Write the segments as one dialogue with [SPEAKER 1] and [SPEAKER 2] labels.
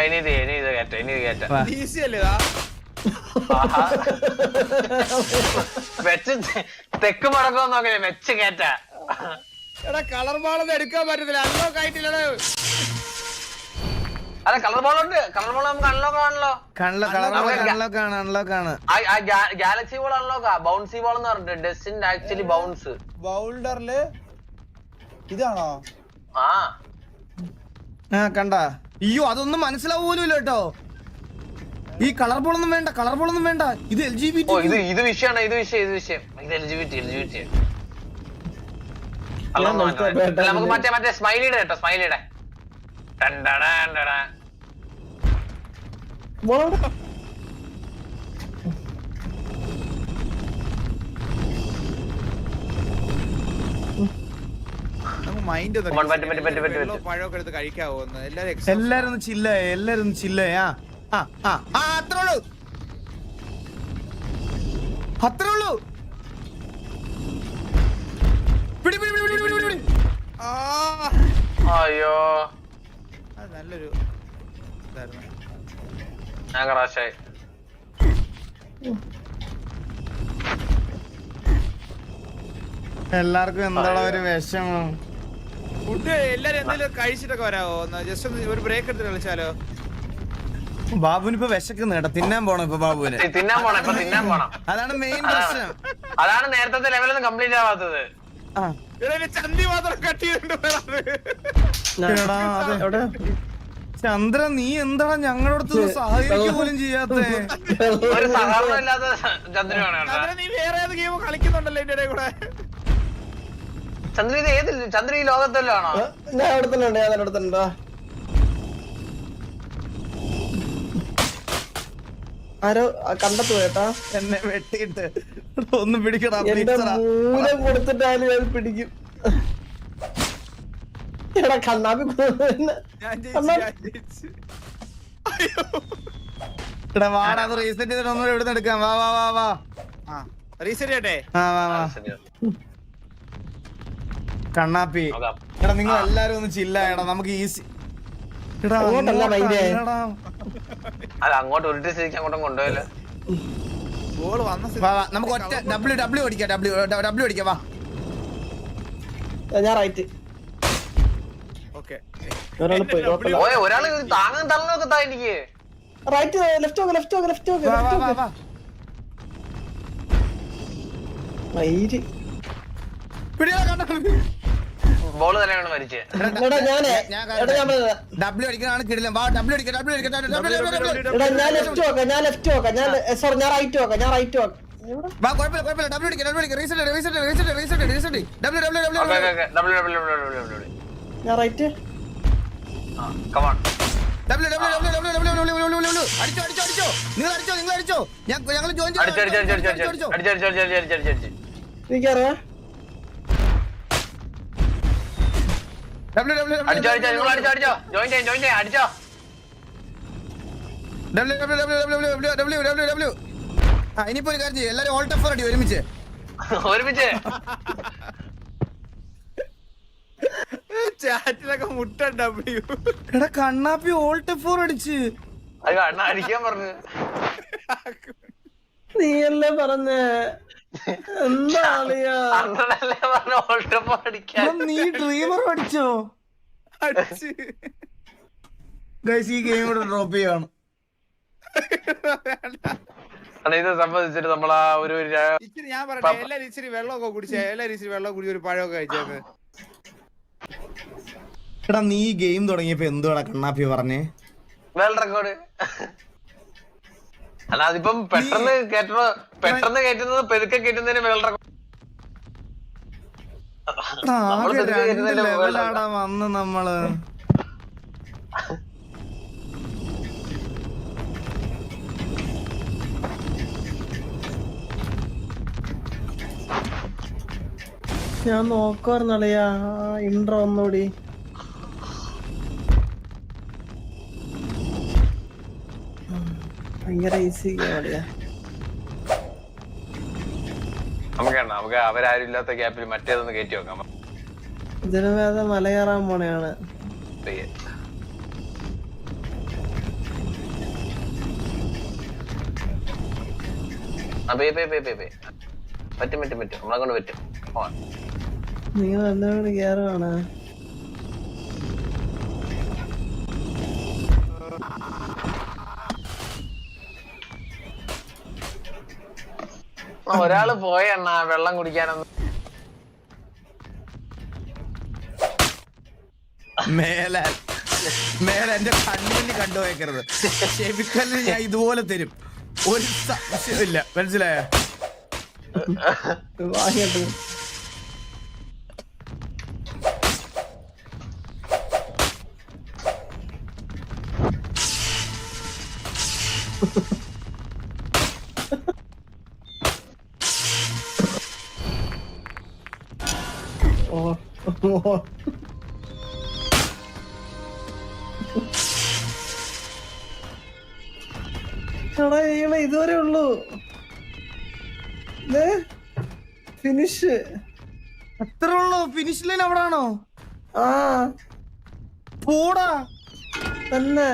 [SPEAKER 1] ഇനി ഇത് ഇനി ഇത് കയറ്റ ഇനി ഇത് കയറ്റ വെച്ച് തെക്ക് മടക്കം നോക്കല്ലേ വെച്ച് കയറ്റ
[SPEAKER 2] എടാ കളർ ബോളൊന്നും എടുക്കാൻ പറ്റത്തില്ല. അൺലോക്ക് ആയിട്ടില്ലടാ.
[SPEAKER 1] അല്ല കളർ ബോൾ ഉണ്ട്. കളർ ബോൾ നമുക്ക് അൺലോക്ക് ആണല്ലോ.
[SPEAKER 3] അൺലോക്ക് ആണ് അൺലോക്ക് ആണ്.
[SPEAKER 1] ഗാലക്സി ബോൾ അൺലോക്ക് ആ. ബൗൺസി ബോൾ എന്ന് പറഞ്ഞിട്ട് ഡെസ്റ്റിൻ ആക്ച്വലി ബൗൺസ്
[SPEAKER 4] ബൗൾഡറിൽ ഇതാണോ?
[SPEAKER 1] ആ.
[SPEAKER 3] ആ കണ്ടാ. അയ്യോ അതൊന്നും മനസ്സിലാവൂലോ കേട്ടോ. ഈ കളർ ഒന്നും വേണ്ട കളർ ഒന്നും വേണ്ട. ഇത് എൽ ജി ബി
[SPEAKER 1] ഇത് ഇത് വിഷയമാണ് ഇത് വിഷയം ഇത് വിഷയം. ഇത് L G B T L G B T നമുക്ക് മറ്റേ മറ്റേ സ്മൈലിയുടെ കേട്ടോ സ്മൈലിയുടെ
[SPEAKER 2] ഒന്ന് മൈൻഡ് എടുത്ത് എല്ലാരും
[SPEAKER 3] ഒന്ന് എല്ലാരും ഒന്ന് ചില്ലായ ആ ഉള്ളൂ. ഉള്ളൂ. പിടി പിടി
[SPEAKER 1] അയ്യോ.
[SPEAKER 2] അത് നല്ലൊരു
[SPEAKER 1] ഞാൻ
[SPEAKER 3] എല്ലാവർക്കും എന്താണ് ഒരു വിഷമം?
[SPEAKER 2] ഫുഡ് എല്ലാരും എന്തെങ്കിലും കഴിച്ചിട്ടൊക്കെ വരാവോ? ജസ്റ്റ് ഒരു ബ്രേക്ക് എടുത്ത് കളിച്ചാലോ
[SPEAKER 3] ബാബുവിന് ഇപ്പൊ വിശക്കുന്നു കേട്ടോ. തിന്നാൻ പോണം ഇപ്പൊ ബാബുവിന്.
[SPEAKER 1] തിന്നാൻ പോണം ഇപ്പൊ തിന്നാൻ പോണം.
[SPEAKER 3] അതാണ് മെയിൻ പ്രശ്നം.
[SPEAKER 1] അതാണ് നേരത്തെ ലെവലൊന്നും കംപ്ലീറ്റ് ആവാത്തത്.
[SPEAKER 2] ചന്തി മാത്രം കട്ട് ചെയ്തിട്ടുണ്ട്
[SPEAKER 3] ചന്ദ്ര നീ എന്താണ് ഞങ്ങളടുത്ത് സഹായിക്കുക പോലും ചെയ്യാത്ത?
[SPEAKER 1] ചന്ദ്രനാണ്
[SPEAKER 2] നീ വേറെ ഏത് ഗെയിം കളിക്കുന്നുണ്ടല്ലോ എന്റെ കൂടെ?
[SPEAKER 1] ചന്ദ്രീ ഇത് ഈ ലോകത്തല്ലോ ആണോ
[SPEAKER 4] ഞാൻ അവിടെ തന്നെ ഉണ്ട് ഞാൻ അവിടെ തന്നെ ഉണ്ടോ ആരോ കണ്ടെത്തു കേട്ടാ
[SPEAKER 3] എന്നെ വെട്ടിയിട്ട് ഒന്ന് പിടിക്കണം
[SPEAKER 4] എന്റെ മൂലം കൊടുത്തിട്ടാലും ഞാൻ പിടിക്കും. എടാ കണ്ണാപ്പി
[SPEAKER 3] വാടാ റീസെറ്റ് ചെയ്തിട്ട് ഒന്നും എടുക്കാം. വാ വാ വാ വാ.
[SPEAKER 2] റീസെറ്റ് ചെയ്യട്ടെ?
[SPEAKER 3] ആ വാ വാ. കണ്ണാപ്പി. എടാ നിങ്ങൾ എല്ലാരും ഒന്ന് ചില്ലായടാ നമുക്ക് ഈസി
[SPEAKER 4] റൈറ്റ് ഒരാൾ
[SPEAKER 1] ബോൾ തന്നെയാണ്
[SPEAKER 4] മരിച്ചത്
[SPEAKER 3] ഡബ്ല്യു അടിക്കാനാണ് കിടില്ല വാ ഡബ്ല്യു അടിക്കാം ഡബ്ല്യു അടിക്കാം
[SPEAKER 4] ഞാൻ ലെഫ്റ്റ് നോക്കാം ഞാൻ ലെഫ്റ്റ് നോക്കാം ഞാൻ സോറി ഞാൻ റൈറ്റ് നോക്കാം ഞാൻ റൈറ്റ് നോക്കാം
[SPEAKER 3] വാ കുഴപ്പമില്ല കുഴപ്പമില്ല ഡബ്ല്യു അടിക്കാം ഡബ്ല്യു അടിക്കാം reset reset reset reset reset W W W
[SPEAKER 4] ഞാൻ right
[SPEAKER 1] come on
[SPEAKER 3] W W W W W W W W അടിച്ചോ അടിച്ചോ അടിച്ചോ നിങ്ങൾ അടിച്ചോ നിങ്ങൾ അടിച്ചോ ഞങ്ങൾ ജോയിൻ ചെയ്തു അടിച്ചോ അടിച്ചോ
[SPEAKER 1] അടിച്ചോ അടിച്ചോ അടിച്ചോ അടിച്ചോ അടിച്ചോ നിങ്ങൾ ജോയിൻ ചെയ്യാം ജോയിൻ ചെയ്യാം
[SPEAKER 3] ഇനിയിപ്പോ ഒരു കാര്യം ചെയ്യും എല്ലാരും ഓൾട്ട് എഫ് അടി ഒരുമിച്ച്
[SPEAKER 1] ഒരുമിച്ച്
[SPEAKER 2] ചാറ്റിലൊക്കെ മുട്ട ഡബ്ല്യു
[SPEAKER 3] എടാ കണ്ണാപ്പി ഓൾട്ട് എഫ് അടിച്ച്
[SPEAKER 1] അത് കണ്ണ അടിക്കാൻ പറഞ്ഞു
[SPEAKER 4] നീയല്ലേ പറഞ്ഞേ എന്താ അളിയാ
[SPEAKER 1] അണ്ണനല്ലേ പറഞ്ഞ
[SPEAKER 3] നീ ഡ്രീമർ പഠിച്ചോ?
[SPEAKER 2] അടിച്ച്.
[SPEAKER 3] ഗൈസ് ഈ ഗെയിം ഇവിടെ ഡ്രോപ്പ് ചെയ്യാണ്.
[SPEAKER 1] ഇത് സംബന്ധിച്ചിട്ട് ആ ഒരു
[SPEAKER 2] ഇച്ചിരി ഞാൻ പറയട്ടെ എല്ലാരും ഇച്ചിരി വെള്ളമൊക്കെ കുടിച്ച എല്ലാരും ഇച്ചിരി വെള്ളം കുടി ഒരു പഴമൊക്കെ കഴിച്ചേക്ക്.
[SPEAKER 3] എടാ നീ ഈ ഗെയിം തുടങ്ങിയപ്പോ എന്തുവാടാ കണ്ണാപ്പി പറഞ്ഞേ?
[SPEAKER 1] World record. അല്ല അതിപ്പം പെട്ടെന്ന് കേട്ടണോ പെട്ടെന്ന് കയറ്റുന്നത് പെരുക്കെ കയറ്റുന്നതിന് വേൾഡ്
[SPEAKER 3] ലെവലാടാ വന്ന് നമ്മൾ.
[SPEAKER 4] ഞാൻ നോക്കുവായിരുന്നു അളിയാ ഇൻട്രോ ഒന്നുകൂടി. ഭയങ്കര ഈസി കളിയാ
[SPEAKER 1] നമുക്ക് നമുക്ക് അവരാരും ഇല്ലാത്ത ഗ്യാപ്പിൽ മറ്റേതൊന്ന് കയറ്റി വെക്കാം.
[SPEAKER 4] ഇതിനുവേദ മലയേറാൻ പോണെയാണ്.
[SPEAKER 1] പറ്റും പറ്റും പറ്റും. നമ്മളെ കൊണ്ട് പറ്റും.
[SPEAKER 4] നീ വന്നോട്
[SPEAKER 1] കേറുവാണോ ഒരാൾ പോയ എണ്ണ വെള്ളം കുടിക്കാനൊന്നും.
[SPEAKER 3] മേലെ മേലെ എന്റെ കണ്ണിന് കണ്ടുപോയേക്കരുത്. ഷെബിക്കലിന് ഞാൻ ഇതുപോലെ തരും. ഒരു സംശയമില്ല മനസ്സിലായോ?
[SPEAKER 4] എടാ ഇയാളെ ഇതുവരെ ഉള്ളൂ. ഫിനിഷ്
[SPEAKER 3] അത്ര ഉള്ളൂ? ഫിനിഷ് ലൈൻ അവിടാണോ
[SPEAKER 4] ആ.
[SPEAKER 3] പോടാ.
[SPEAKER 4] തന്നെ.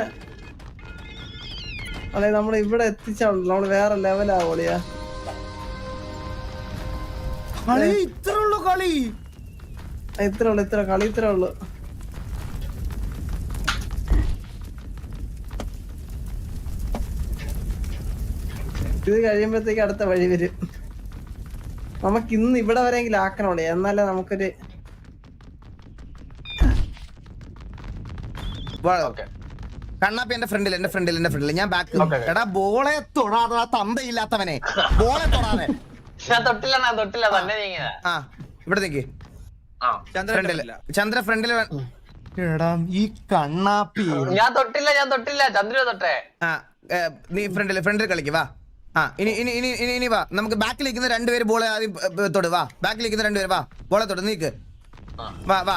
[SPEAKER 4] അല്ലെ നമ്മൾ ഇവിടെ എത്തിച്ചാണല്ലോ നമ്മൾ വേറെ ലെവലാവോളിയാ
[SPEAKER 3] കളി ഇത്ര ഉള്ളു കളി.
[SPEAKER 4] ഇത്ര ഉള്ളു ഇത്ര കളി ഇത്ര ഉള്ളു. ഇത് കഴിയുമ്പോഴത്തേക്ക് അടുത്ത വഴി വരും. നമുക്ക് ഇന്ന് ഇവിടെ വരെയെങ്കിലും ആക്കണോളെ എന്നാലേ നമുക്കൊരു
[SPEAKER 1] ഓക്കെ.
[SPEAKER 3] കണ്ണാപ്പി എന്റെ ഫ്രണ്ടിൽ എന്റെ ഫ്രണ്ടിൽ എന്റെ ഫ്രണ്ടിൽ ഞാൻ ബാക്ക് എടാ ബോളെ തൊടാതെ ആ തന്തയില്ലാത്തവനെ. ബോളെ തൊടാതെ.
[SPEAKER 1] ഞാൻ തൊട്ടില്ല ഞാൻ തൊട്ടില്ല. തന്നെ
[SPEAKER 3] ആ ഇവിടെ നിക്ക്.
[SPEAKER 1] ആ.
[SPEAKER 2] ചന്ദ്രൻ
[SPEAKER 3] ഫ്രണ്ടിൽ ചന്ദ്ര ഫ്രണ്ടിൽ എടാ ഈ കണ്ണാപ്പി.
[SPEAKER 1] ഞാൻ തൊട്ടില്ല ഞാൻ തൊട്ടില്ല. ചന്ദ്ര തൊട്ടേ.
[SPEAKER 3] ആ നീ ഫ്രണ്ടിൽ ഫ്രണ്ടിൽ കളിക്ക് വാ. ആ ഇനി ഇനി ഇനി ഇനി ഇനി വാ. നമുക്ക് ബാക്കിൽ നിൽക്കുന്ന രണ്ടുപേര് ബോളെ ആദ്യം തൊട്. വാ. ബാക്കിൽ നിൽക്കുന്ന രണ്ടുപേര് വാ. ബോളെ തൊട് നീക്ക്. വാ വാ.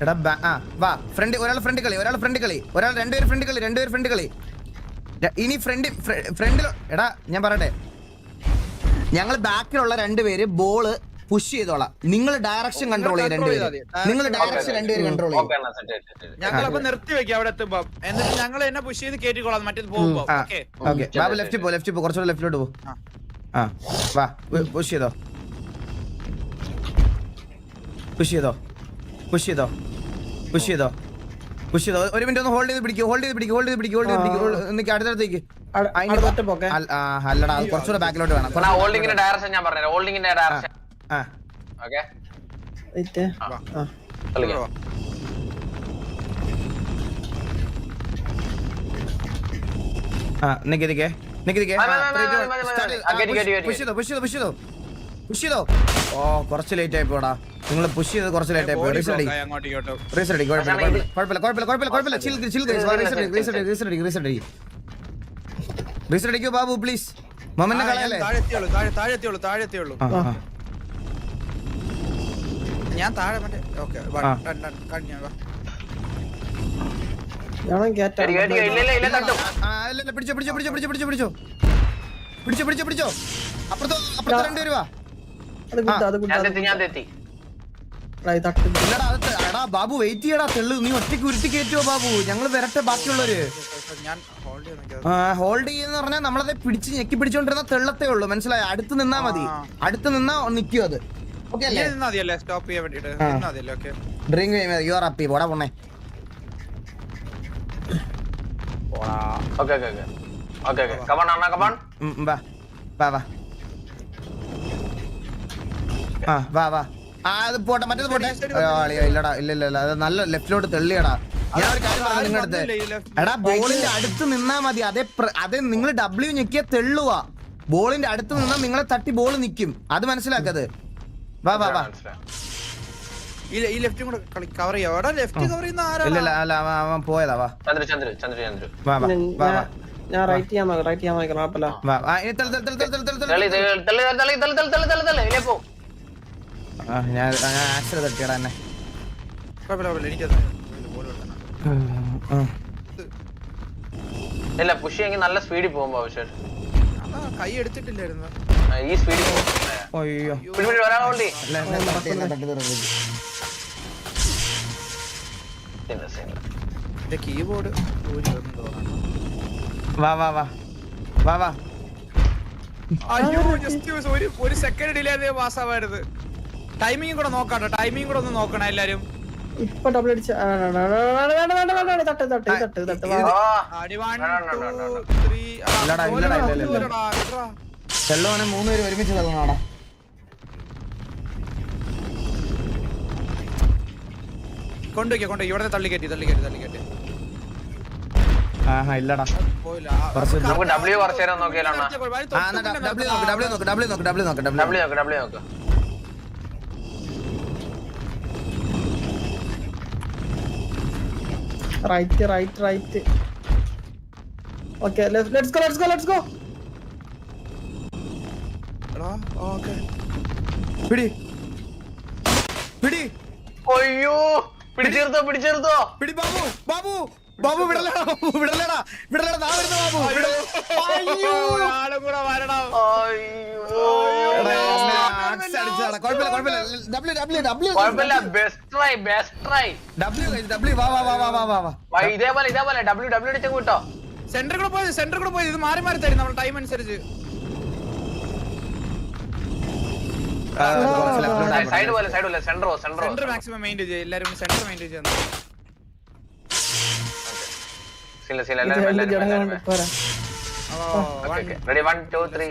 [SPEAKER 3] എടാ ആ വാ. ഫ്രണ്ട് ഒരാൾ ഫ്രണ്ട് കളി ഒരാൾ ഫ്രണ്ട് കളി. ഒരാൾ രണ്ടുപേര് ഫ്രണ്ട് കളി രണ്ടുപേര് ഫ്രണ്ട് കളി. ഇനി ഫ്രണ്ട് ഫ്രണ്ടിൽ എടാ ഞാൻ പറയട്ടെ. ഞങ്ങൾ ബാക്കിലുള്ള രണ്ടുപേര് ബോൾ പുഷ് ചെയ്തോളാം. നിങ്ങൾ ഡയറക്ഷൻ കൺട്രോൾ ചെയ്യും രണ്ടുപേര്. നിങ്ങൾ ഡയറക്ഷൻ രണ്ടുപേര് കൺട്രോൾ ചെയ്യും.
[SPEAKER 2] ഞങ്ങളപ്പോ നിർത്തി വെക്കാം അവിടെ എത്തുമ്പോ. എന്നിട്ട് ഞങ്ങൾ എന്നെ പുഷ് ചെയ്ത് കേറ്റിക്കോളാം മറ്റേത് പോകുമ്പോ. Okay
[SPEAKER 3] okay. ബാബു ലെഫ്റ്റ് പോ ലെഫ്റ്റ് പോ. കുറച്ചുകൂടെ ലെഫ്റ്റിലോട്ട് പോ.
[SPEAKER 2] ആ.
[SPEAKER 3] ആ. വാ പുഷ് ചെയ്തോ. പുഷ് ചെയ്തോ. പുഷ് ചെയ്തോ. പുഷ് ചെയ്തോ. പുഷ് ചെയ്തോ. ഒരു മിനിറ്റ് ഒന്ന് ഹോൾഡ് ചെയ്ത് പിടിക്കും ഹോൾഡ് ചെയ്ത് പിടിക്കും ഹോൾഡ് ചെയ്ത് പിടിക്കും ഹോൾഡ് ചെയ്ത് പിടിക്കും നിൽക്ക് അടുത്തടുത്തേക്ക്. അല്ലടാ കുറച്ചുകൂടെ ബാക്കിലോട്ട് വേണം.
[SPEAKER 1] ഹോൾഡിങ്ങിന്റെ ഡയറക്ഷൻ ഞാൻ പറഞ്ഞു ഹോൾഡിങ്ങിന്റെ ഡയറക്ഷൻ
[SPEAKER 3] നിക്ക് നിക്ക് നിക്ക് നിക്ക്
[SPEAKER 1] മതി, മതി, മതി, മതി, മതി, മതി. ആ, കയറ്റി, കയറ്റി, കയറ്റി.
[SPEAKER 3] പുഷ് ചെയ്തോ പുഷ് ചെയ്തോ പുഷ് ചെയ്തോ? പുഷ് ചെയ്തോ? ഓ കുറച്ച് ലേറ്റ് ആയി പോടാ. നിങ്ങൾ പുഷ് ചെയ്ത് കുറച്ച് ലേറ്റ് ആയി പോയി. റീസൺ അടി.
[SPEAKER 2] അങ്ങോട്ടും ഇങ്ങോട്ടും.
[SPEAKER 3] റീസൺ അടി കുഴപ്പമില്ല
[SPEAKER 1] പക്ഷേ ഇത്
[SPEAKER 3] കുഴപ്പമില്ല കുഴപ്പമില്ല കുഴപ്പമില്ല. കുഴപ്പമില്ല ചിൽ ചിൽ റീസൺ അടി റീസൺ അടി റീസൺ അടി റീസൺ അടി. റീസൺ അടിക്കോ ബാബു പ്ലീസ് കളയല്ലേ?
[SPEAKER 2] താഴെ ഞാൻ താഴെ മറ്റേ ഓക്കെ
[SPEAKER 3] ആ.
[SPEAKER 2] കഴിഞ്ഞ
[SPEAKER 4] ഞാൻ കേറ്റാം
[SPEAKER 1] കയറ്റി, കയറ്റി, ഇല്ല ഇല്ല ഇല്ല തട്ടും.
[SPEAKER 3] ആ, ഇല്ല, ഇല്ല, പിടിച്ചോ പിടിച്ചോ പിടിച്ചോ പിടിച്ചോ പിടിച്ചോ പിടിച്ചോ. പിടിച്ചോ പിടിച്ചോ പിടിച്ചോ. അപ്പുറത്തോ രണ്ട് രണ്ടുപേര് വാ. എടാ ബാബു വെയിറ്റ് ചെയ്യടാ തെള്ളു. നീ ഒറ്റയ്ക്ക് ഉരുട്ടി കയറ്റുവോ ബാബു? ഞങ്ങൾ വരട്ടെ ബാക്കിയുള്ളവര്.
[SPEAKER 2] ഞാൻ ഹോൾഡ്
[SPEAKER 3] ചെയ്യുന്ന പറഞ്ഞാൽ നമ്മളത് പിടിച്ച് ഞെക്കി പിടിച്ചോണ്ടിരുന്ന തെള്ളത്തേ ഉള്ളൂ. മനസ്സിലായി? അടുത്ത് നിന്നാ മതി. അടുത്ത് നിന്നാ നിക്കോ അത് ഡ്രിങ്ക് യു ആർ അപ്പി പോടാ പൊണ്ണേ.
[SPEAKER 1] Okay okay okay okay okay come on അണ്ണ കമൺ
[SPEAKER 3] ഉം, ഉം, വാ. വാ വാ. ആ വാ വാ. ആ അത് പോട്ടെ മറ്റേത് പോട്ടെ. ഇല്ലടാ ഇല്ല ഇല്ല അത് നല്ല ലെഫ്റ്റിലോട്ട് തെള്ളിയടാ. ഞാൻ ഒരു കാര്യം പറഞ്ഞു നിങ്ങളുടെ അടുത്ത്. എടാ ബോളിന്റെ അടുത്ത് നിന്നാ മതി. അതേ അതെ അതേ നിങ്ങൾ ഡബ്ല്യു ഞെക്കിയ തെള്ളുവാ. ബോളിന്റെ അടുത്ത് നിന്നാ നിങ്ങളെ തട്ടി ബോൾ നിക്കും. അത് മനസ്സിലാക്കത്. വാ വാ വാ
[SPEAKER 2] ഈ ഈ ലെഫ്റ്റും കൂടെ കളി കവർ ചെയ്യാം എടാ ലെഫ്റ്റ് കവർ ചെയ്യുന്ന
[SPEAKER 3] ഇല്ല ഇല്ല
[SPEAKER 2] ആരാ
[SPEAKER 3] അല്ല അവൻ- അവൻ പോയതാ വാ
[SPEAKER 1] ചന്ദ്ര ചന്ദ്ര ചന്ദ്ര ചന്ദ്ര
[SPEAKER 3] വാ വാ
[SPEAKER 4] ഞാൻ-
[SPEAKER 3] വാ വാ
[SPEAKER 4] ഞാൻ റൈറ്റ് ചെയ്യാൻ നോക്കാം റൈറ്റ് ചെയ്യാൻ നോക്കാം കുഴപ്പമില്ല
[SPEAKER 3] വാ ആ, ഇനി തള്ളി, തള്ളി, തള്ളി, തള്ളി, തള്ളി, തള്ളി.
[SPEAKER 1] തള്ളി
[SPEAKER 3] തള്ളി
[SPEAKER 1] തള്ളി തള്ളി തള്ളി തള്ളി തള്ളി തള്ളി തള്ളി ഇല്ലേ പോ
[SPEAKER 3] ആ, ഞാൻ ഞാൻ ആക്സിൽ തട്ടിയടാ എന്നെ
[SPEAKER 2] കുഴപ്പമില്ല കുഴപ്പമില്ല എനിക്കത്
[SPEAKER 1] ഇല്ല പുഷ് ചെയ്യെങ്കിൽ നല്ല സ്പീഡിൽ പോകുമ്പോ പക്ഷേ
[SPEAKER 2] കൈ എടുത്തിട്ടില്ലായിരുന്നു
[SPEAKER 1] ഈ സ്പീഡിൽ പോകും
[SPEAKER 3] അയ്യോ
[SPEAKER 2] കീബോർഡ്
[SPEAKER 3] വാ വാ വാ വാ വാ ഒരുമിച്ച് തള്ളണാടാ
[SPEAKER 2] കൊണ്ടുപോയി കൊണ്ടുപോയി ഇവിടെ തള്ളി കയറ്റി തള്ളി കയറ്റി തള്ളി കയറ്റി.
[SPEAKER 3] ഇല്ലടാ.
[SPEAKER 2] ഡബ്ല്യൂ
[SPEAKER 3] കുറച്ചു
[SPEAKER 1] നേരം നോക്കിയാലോ
[SPEAKER 4] right right right okay let's go let's go let's go എടാ
[SPEAKER 2] ഓക്കേ.
[SPEAKER 3] പിടി. പിടി.
[SPEAKER 1] അയ്യോ. പിടിച്ചെടുത്തോ പിടിച്ചെടുത്തോ.
[SPEAKER 3] പിടി ബാബു ബാബു ബാബു വിടലടാ ബാബു വിടലടാ വിടലടാ നാ വരുന്നു ബാബു അയ്യോ.
[SPEAKER 2] ആളും കൂടെ വരണം.
[SPEAKER 1] ഇതേപോലെ ഇതേപോലെ ഡബ്ല്യൂ ഡബ്ല്യൂ അടിച്ചു കൂട്ടോ
[SPEAKER 2] സെന്റർ കൂടെ പോയത് സെന്റർ കൂടെ പോയത്. ഇത് മാറി മാറി തരും നമ്മൾ ടൈം അനുസരിച്ച്.
[SPEAKER 1] സൈഡ് പോലെ സൈഡ് പോലെ സെന്ററോ സെന്ററോ
[SPEAKER 2] സെന്റർ മാക്സിമം മെയിന്റെയിൻ ചെയ്യുക എല്ലാവരും സെന്റർ മെയിന്റെയിൻ ചെയ്യുന്നത്
[SPEAKER 1] സില സില എല്ലാരും എല്ലാരും എല്ലാരും റെഡി വൺ ടു ത്രീ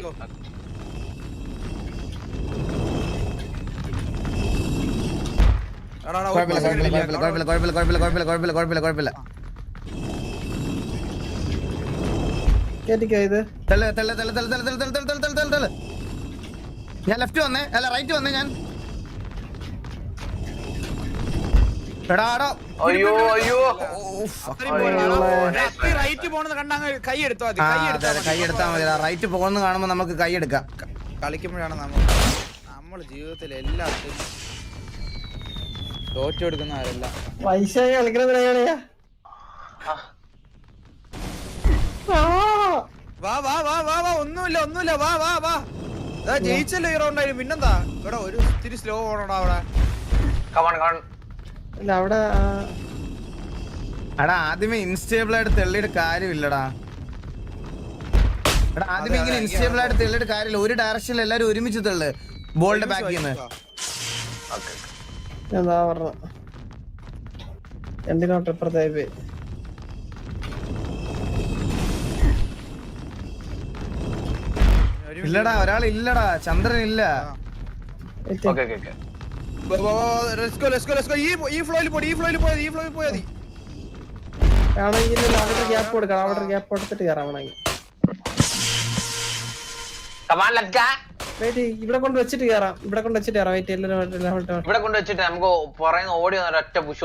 [SPEAKER 3] കുഴപ്പമില്ല കുഴപ്പമില്ല കുഴപ്പമില്ല കുഴപ്പമില്ല കുഴപ്പമില്ല കുഴപ്പമില്ല കുഴപ്പമില്ല
[SPEAKER 4] കേറ്റിക്കോ ഇത്
[SPEAKER 3] തള്ളു തള്ളു തള്ളു തള്ളു തള്ളു തള്ളു തള്ളു തള്ളു തള്ളു ഞാൻ ലെഫ്റ്റ് വന്നേ. അല്ല റൈറ്റ് വന്നേ ഞാൻ. എടാ എടാ.
[SPEAKER 1] അയ്യോ അയ്യോ.
[SPEAKER 2] റൈറ്റ് പോണെന്ന് കാണുമ്പോ കൈ എടുത്തോ കൈ എടുത്താ
[SPEAKER 3] മതി. റൈറ്റ് പോകുന്ന കാണുമ്പോൾ നമുക്ക് കൈ എടുക്കാം.
[SPEAKER 2] കളിക്കുമ്പോഴാണ് നമ്മൾ നമ്മൾ ജീവിതത്തിൽ എല്ലാത്തിനും തോറ്റു കൊടുക്കുന്നവരല്ല.
[SPEAKER 4] പൈസ കളിക്കണ
[SPEAKER 2] വാ വാ വാ വാ വാ. ഒന്നുമില്ല ഒന്നുമില്ല. വാ വാ വാ. ജയിച്ചല്ലോ ഈ റൗണ്ട് ആയിരുന്നു പിന്നെന്താ? ഇവിടെ ഒരു ഇത്തിരി സ്ലോ അവിടെ.
[SPEAKER 4] അവിടെ
[SPEAKER 3] എടാ ആദ്യമേ ഇൻസ്റ്റേബിൾ ആയിട്ട് തെള്ളിയിട്ട് കാര്യമില്ലടാ. എടാ ആദ്യമേ ഇങ്ങനെ ഇൻസ്റ്റേബിൾ ആയിട്ട് തെള്ളിയിട്ട് കാര്യമില്ല. ഒരു ഡയറക്ഷനിൽ എല്ലാരും ഒരുമിച്ച് തെള്ളു. ബോളിന്റെ ബാക്കിൽ നിന്ന്
[SPEAKER 1] ഓക്കെ
[SPEAKER 4] എന്താ പറഞ്ഞ രണ്ടിനോട്ട് ഇപ്പുറത്തായി പോയി
[SPEAKER 3] ഇല്ലടാ ഒരാൾ ഇല്ലടാ ചന്ദ്രൻ ഇല്ല
[SPEAKER 2] ഈ ഈ ഈ
[SPEAKER 4] ആണെങ്കിൽ അവിടെ ഗ്യാപ്പ് കൊടുക്കണം ഗ്യാപ്പ് കൊടുത്തിട്ട്
[SPEAKER 1] നമുക്ക് ഓടി ഒറ്റ പുഷ്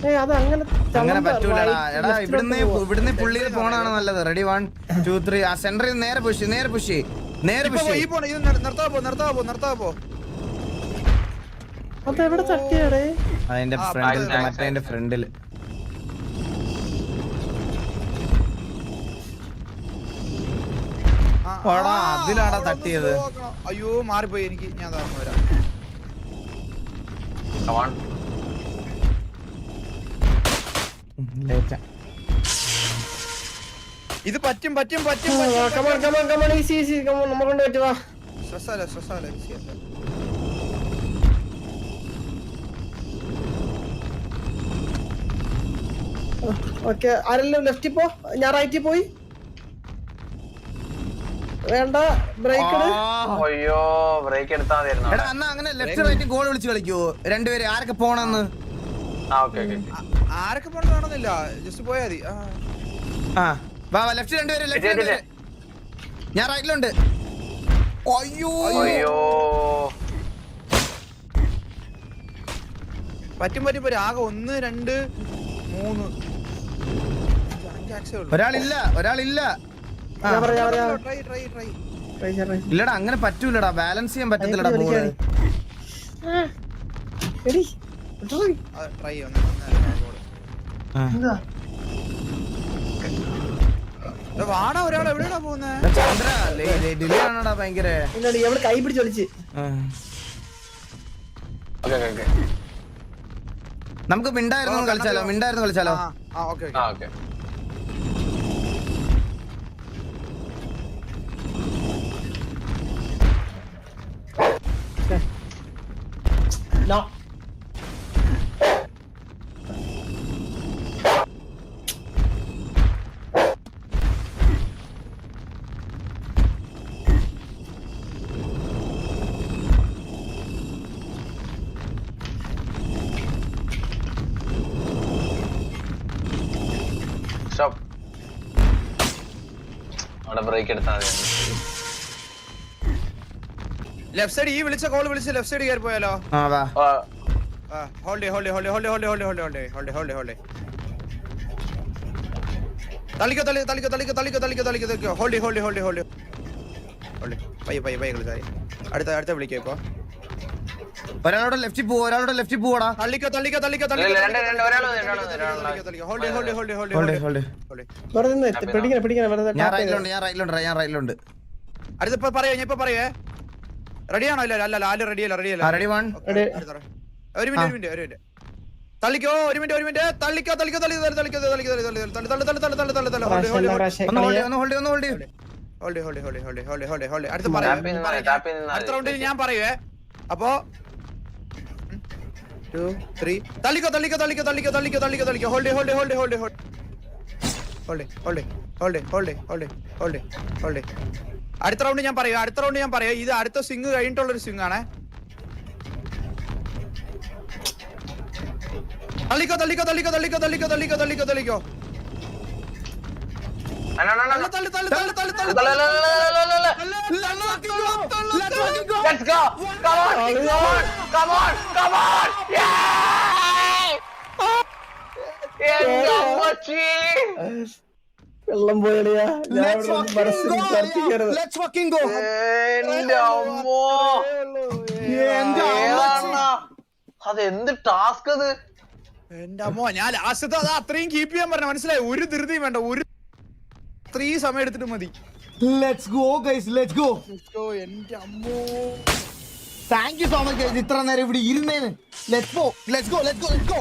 [SPEAKER 4] അങ്ങനെ
[SPEAKER 3] അങ്ങനെ പറ്റൂലടാ. എടാ ഇവിടുന്ന്
[SPEAKER 4] ലോട്ട്
[SPEAKER 3] ഇവിടുന്ന് പുള്ളി പോണാണ് നല്ലത്. റെഡി വൺ ടു ത്രീ ആ സെന്ററിൽ നേരെ പുഷി നേരെ പുഷി നേരെ
[SPEAKER 2] പുഷി
[SPEAKER 3] പുഷ്
[SPEAKER 2] ഈ പോണ. ഇത് നിർ- നിർത്താ പോ നിർത്താ പോ നിർത്താ പോ.
[SPEAKER 4] തട്ടിയാടേ?
[SPEAKER 3] അതിന്റെ ഫ്രണ്ടിൽ മറ്റേ ഫ്രണ്ടിൽ ഓടാ, അതിലാടാ തട്ടിയത്.
[SPEAKER 2] അയ്യോ മാറിപ്പോയി. എനിക്ക് ഞാൻ വരാം. ഇത് പറ്റും പറ്റും പറ്റും
[SPEAKER 4] come on come on come on easy easy come on നമ്മ കൊണ്ട് പറ്റുവാ ഓക്കെ ആരെല്ലാം ലെഫ്റ്റിൽ പോ ഞാൻ റൈറ്റിൽ പോയി. വേണ്ട ബ്രേക്ക്
[SPEAKER 1] അയ്യോ ബ്രേക്ക്
[SPEAKER 3] എടുത്താ അങ്ങനെ ലെഫ്റ്റ് റൈറ്റ് ഗോൾ വിളിച്ച് കളിക്കോ? രണ്ടുപേര് ആരൊക്കെ പോണെന്ന്?
[SPEAKER 2] ആരൊക്കെ പോണെന്ന് കാണുന്നില്ല? ജസ്റ്റ് പോയാ മതി.
[SPEAKER 3] വാ ലെഫ്റ്റ് രണ്ടുപേരും ലെഫ്റ്റ് രണ്ടുപേരും ഞാൻ റൈറ്റിലുണ്ട് അയ്യോ.
[SPEAKER 1] അയ്യോ.
[SPEAKER 2] പറ്റും പറ്റും പറ്റും. ആകെ ഒന്ന് രണ്ട് മൂന്ന്.
[SPEAKER 3] ഒരാളില്ല ഒരാളില്ല. ഇല്ലടാ അങ്ങനെ പറ്റൂലടാ. ബാലൻസ് ചെയ്യാൻ പറ്റത്തില്ലടാ
[SPEAKER 4] ബോൾ
[SPEAKER 2] ട്രൈ
[SPEAKER 4] ah.
[SPEAKER 2] വാടാ
[SPEAKER 4] കൈ പിടിച്ച്
[SPEAKER 3] നമുക്ക് മിണ്ടായിരുന്നു കളിച്ചാലോ? മിണ്ടായിരുന്നു കളിച്ചാലോ?
[SPEAKER 2] ആ ഓക്കെ.
[SPEAKER 1] അവിടെ ബ്രേക്ക് എടുത്താൽ മതി
[SPEAKER 2] ലെഫ്റ്റ് സൈഡ് ഈ വിളിച്ച കോൾ വിളിച്ച് ലെഫ്റ്റ് സൈഡ് കയറി പോയാലോ
[SPEAKER 3] ആ വാ
[SPEAKER 1] ആ,
[SPEAKER 2] hold hold hold hold hold hold hold hold hold hold തളിക്കോ തളി തളിക്കോ തളിക്കോ തളിക്കോ തളിക്കോ തളിക്കോ തളിക്കോ hold hold hold hold hold പയ്യെ പയ്യെ പയ്യെ കളിച്ചായി അടുത്ത അടുത്ത വിളിക്കോ ഇപ്പൊ
[SPEAKER 3] ഒരാളോട് ലെഫ്റ്റിൽ പോവാ ഒരാളോട് ലെഫ്റ്റിൽ പോവാടാ
[SPEAKER 2] തള്ളിക്കോ തള്ളിക്കോ തള്ളിക്കോ
[SPEAKER 1] ഇല്ല,
[SPEAKER 2] തള്ളിക്കോ
[SPEAKER 1] രണ്ട്, രണ്ട്, ഒരാൾ മതി, ഒരാൾ മതി, ഒരാൾ മതി.
[SPEAKER 2] Hold hold hold hold
[SPEAKER 3] hold
[SPEAKER 2] hold
[SPEAKER 3] hold
[SPEAKER 4] വെറുതെ നിന്ന് എത്തി- പിടിക്കണം പിടിക്കണം വെറുതെ
[SPEAKER 3] ഞാൻ
[SPEAKER 4] tap.
[SPEAKER 3] റൈറ്റിലുണ്ട് ഞാൻ റൈറ്റിലുണ്ട് ഞാൻ റൈറ്റിലുണ്ട്
[SPEAKER 2] അടുത്ത ഇപ്പൊ പറയാ ഞാൻ ഇപ്പൊ പറയേ റെഡിയാണോ ഇല്ല അല്ല ആൽ റെഡിയല്ല റെഡിയല്ല
[SPEAKER 3] റെഡി വൺ
[SPEAKER 4] Ready.
[SPEAKER 2] ഒരു മിനിറ്റ് ഒരു മിനിറ്റ് ഒരു മിനിറ്റ് തള്ളിക്കോ ഒരു മിനിറ്റ് ഒരു മിനിറ്റ് തള്ളിക്കോ തള്ളിക്കോ തള്ളി തള്ളി തള്ളിക്കോ തള്ളിക്കോ തള്ളി തള്ളി തള്ളി തള്ളി തള്ളി തള്ളി തള്ളി തള്ളി
[SPEAKER 4] തള്ളി
[SPEAKER 2] ഹോൾഡ്
[SPEAKER 4] എല്ലാ
[SPEAKER 2] ഹോൾഡ്
[SPEAKER 4] പ്രാവശ്യം
[SPEAKER 3] ഒന്ന് ഹോൾഡ്
[SPEAKER 4] കളിയാ.
[SPEAKER 3] ഒന്ന് ഹോൾഡ് ഒന്ന് hold
[SPEAKER 2] hold hold hold hold hold hold hold hold അടുത്ത
[SPEAKER 1] Tap ചെയ്ത് നിന്നാ മതി,
[SPEAKER 2] അടുത്ത. റൗണ്ടിൽ ഞാൻ പറയുവേ അപ്പോ ടു ത്രീ തള്ളിക്കോ തള്ളിക്കോ തള്ളിക്കോ തള്ളിക്കോ തള്ളിക്കോ തള്ളിക്കോ തള്ളിക്കോ hold hold hold hold hold hold hold hold അടുത്ത റൗണ്ട് ഞാൻ പറയാം അടുത്ത റൗണ്ട് ഞാൻ പറയാം ഇത് അടുത്ത സ്വിങ് കഴിഞ്ഞിട്ടുള്ളൊരു സ്വിങ് ആണേ തള്ളിക്കോ തള്ളിക്കോ തള്ളിക്കോ തള്ളിക്കോ തള്ളിക്കോ തള്ളിക്കോ തള്ളിക്കോ തള്ളിക്കോ
[SPEAKER 1] അണ്ണാ, അണ്ണാ, അണ്ണാ.
[SPEAKER 2] തള്ളി തള്ളി തള്ളി തള്ളി തള്ളി
[SPEAKER 1] തള്ളു, തള്ളു, തള്ളു, തള്ളു, തള്ളു. Let's go. Come on. Come on. Come on. Come on. Yeah!
[SPEAKER 4] വെള്ളം പോയടിയാ ഞാൻ മനസ്സിൽ
[SPEAKER 3] go,
[SPEAKER 4] വിചാരിക്കരുത്.
[SPEAKER 3] Let's fucking go.
[SPEAKER 1] എന്റെ അമ്മോ
[SPEAKER 3] എന്റെ
[SPEAKER 1] ഏതാണ്ണാ? അത് ടാസ്ക് അത്
[SPEAKER 2] എന്റെ അമ്മോ ഞാൻ ലാസ്റ്റത്തെ അത് അത്രയും കീപ്പ് ചെയ്യാൻ പറഞ്ഞ മനസ്സിലായി ഒരു ധൃതിയും വേണ്ട ഒരു ഇത്രയും സമയം എടുത്തിട്ട് മതി.
[SPEAKER 3] Go guys
[SPEAKER 2] let's go go
[SPEAKER 3] thank you so much guys ഇത്ര നേരം ഇവിടെ ഇരുന്നേന്. Let's go let's go let's go let's go